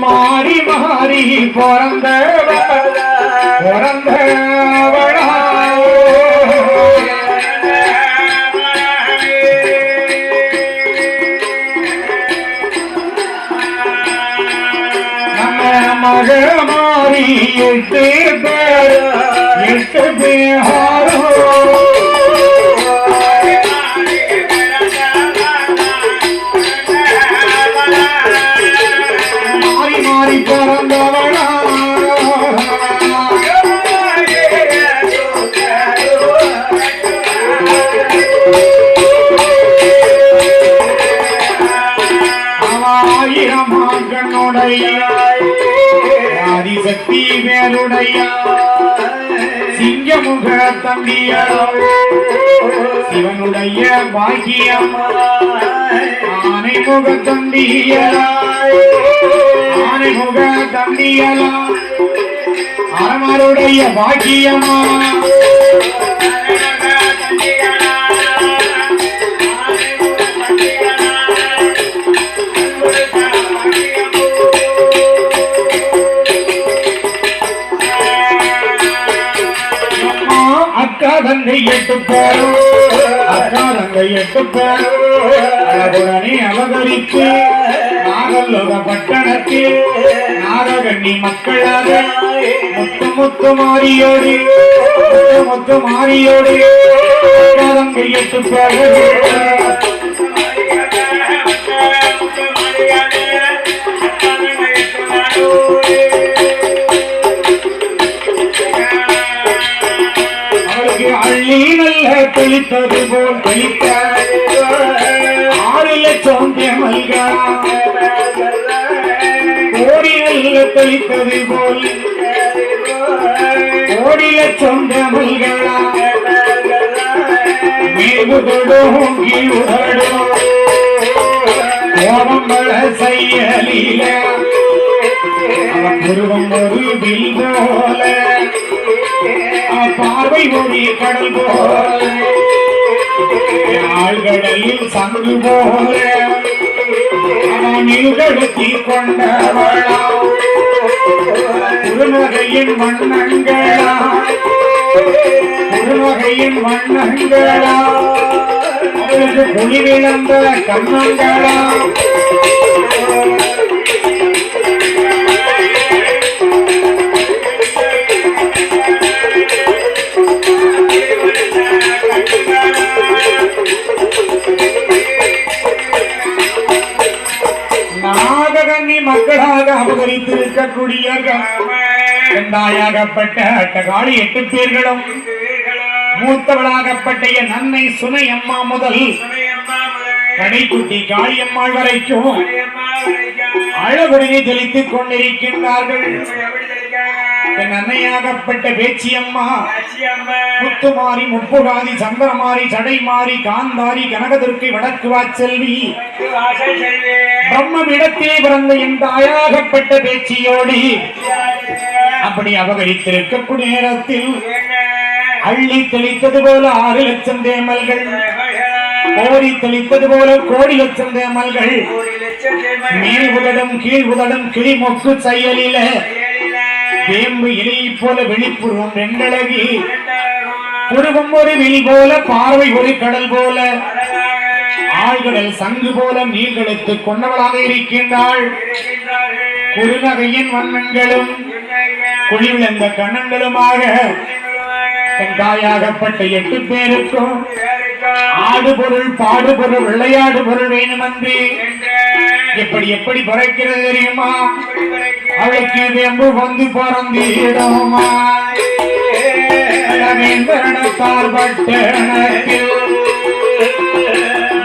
மாறி மாறி பிறந்தவ பிறந்தவளா மக மாறி எட்டு பேர் எட்டு பேரோ ஆயிரம் ஆண்களுடைய ஆதிசக்தி மேலுடைய சிங்கமுக தம்பிய சிவனுடைய பாக்கியம் ஆனைமுக தம்பியலா ஆனைமுக தம்பியலா அரமருடைய பாக்கியமா எட்டு பேரும் அக்கா எட்டு பேரும் அவதரித்து நாகல்லோக பட்டணத்தில் நாககண்ணி மக்களாக முத்து முத்து மாறியோடு முத்து முத்து மாறியோடு எட்டு பேரும் தெளித்தது போல் தெளித்த ஆறு லட்சம் தேமல்கா கோடி நல்ல தெளித்தது போல். கோடி லட்சம் தேமல்களா மேவுதடும் கீழுதடும் கோபங்கள செய்யலில அவன் புருவம் ஒரு வில் போல. பார்வை ஒரு கடல் போல. ஆழ்கடலில் சங்கு போல அவன் கொண்டவளா குருநகையின் வண்ணங்களா குருநகையின் வண்ணங்களா அவளுக்கு புலி விளந்த கண்ணங்களா அட்டகாளி எட்டு பேர்களும் மூத்தவளாகப்பட்ட என் அன்னை சுனை அம்மா முதல். கடைக்குட்டி காளியம்மாள் வரைக்கும் அழகுடனே தெளித்துக் கொண்டிருக்கின்றார்கள். என் அன்னையாகப்பட்ட பேச்சியம்மா. முத்துமாரி முப்புகாதி சந்திரமாரி சடைமாரி காந்தாரி கனகதுர்க்கை வடக்கு வாச்செல்வி பிரம்மவிடத்திலே பிறந்த என் தாயாகப்பட்ட பேச்சியோடு அப்படி அபகரித்திருக்கக்கூடிய நேரத்தில் அள்ளி தெளித்தது போல ஆறு லட்சம் தேமல்கள் கோடி தெளித்தது போல கோடி லட்சம் தேமல்கள் மேல் உதடும் கீழ் உதடும் கிளி மொக்கு செயலில வேம்பு இலையை போல வெளிப்புறம் வெண்டழகி குடும்பம் ஒரு வெளி போல பார்வை ஒரு கடல் போல. ஆழ்கடல் சங்கு போல நீர்களுக்கு கொண்டவளாக இருக்கின்றாள். குறுநகையின் வண்ணங்களும் குழிவிழந்த கண்ணங்களுமாக தன் தாயாகப்பட்ட எட்டு பேருக்கும் ஆடு பொருள் பாடு பொருள் விளையாடு பொருள் வேணுமன்றி எப்படி எப்படி பறக்கிறது தெரியுமா? அவளுக்கு வெம்பு வந்து பிறந்திடுமா? பார்பட்டணத்தில்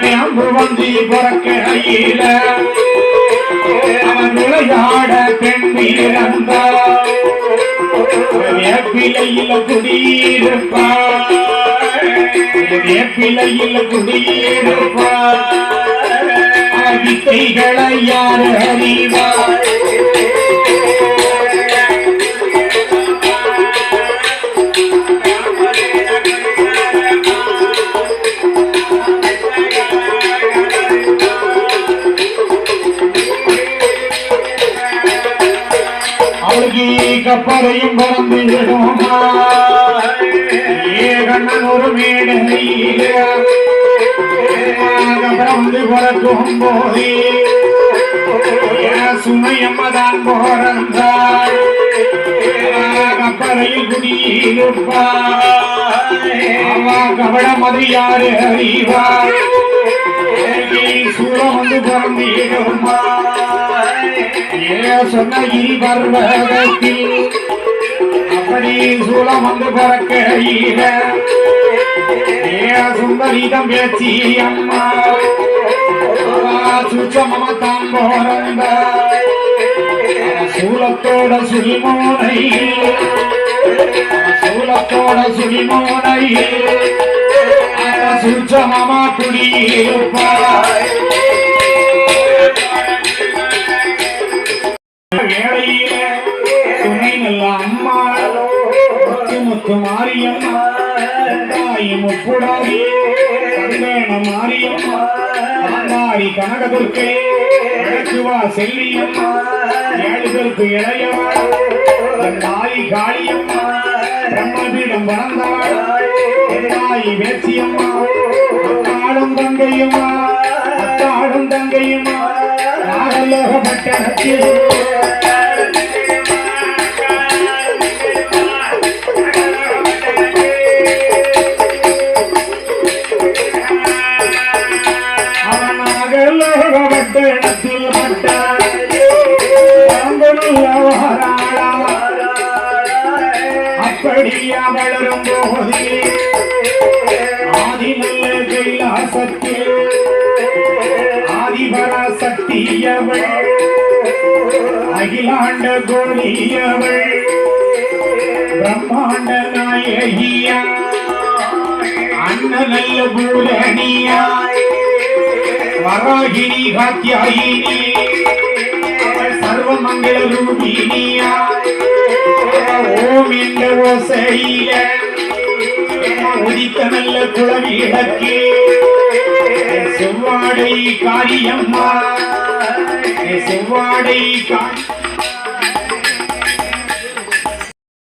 வெம்பு வந்து பிறக்கையில அவன் விளையாட பெண் பிறந்தா வேப்பிலையில குடியிருப்பா வேப்பிலையில குடியிருப்பா கைகளை யார் அறிவார்? கப்பலையும் பறந்து விடுமா ஏகண்ணன் ஒரு மேடையில பறந்து பறக்கும் போதே சுமையம்மதான் போறந்தாள் கப்பலையில் குடியிருப்பாள் கபட கவட மதியாறு அறிவார் சூழ வந்து பிறந்திடுமா சொன்ன பர்வதத்தில் அப்படி சூழம் வந்து பறக்க சுந்தரிதம் பேச்சி அம்மா. சுச்சமத்தான் போறந்த சூலத்தோட சுழிமோனையில் சூலத்தோட சுழிமோனையில் சுச்சமமா குடியிருப்பாய் வேளையில துணை நல்ல அம்மா. முத்து முத்து மாரியம்மா. தாய் முப்புடாரி சந்தேன மாரியம்மா ஆண்டாரி கனகதுர்க்கை வடக்குவா செல்லியம்மா ஏழு பேருக்கு இளையவாள் என் தாய் காளியம்மா பிரம்மபீடம் வளர்ந்தவாள் என் தாய் வேசியம்மா அத்தாடும் தங்கையுமா அத்தாடும் நாகலோகப்பட்ட அப்படி அவளரும் போதே ஆதி நல்ல ஆதிபராசக்தியவள் அகிலாண்ட கோடியவள் பிரம்மாண்ட நாயகியா அண்ண நல்ல பூரணியா வராகினி காத்தியாயினி சர்வமங்கள ரூபினியா ஓம் என்ற ஓசையில உதித்த நல்ல குளவிளக்கு செவ்வாடை காரியம்மா செவ்வாடை காரி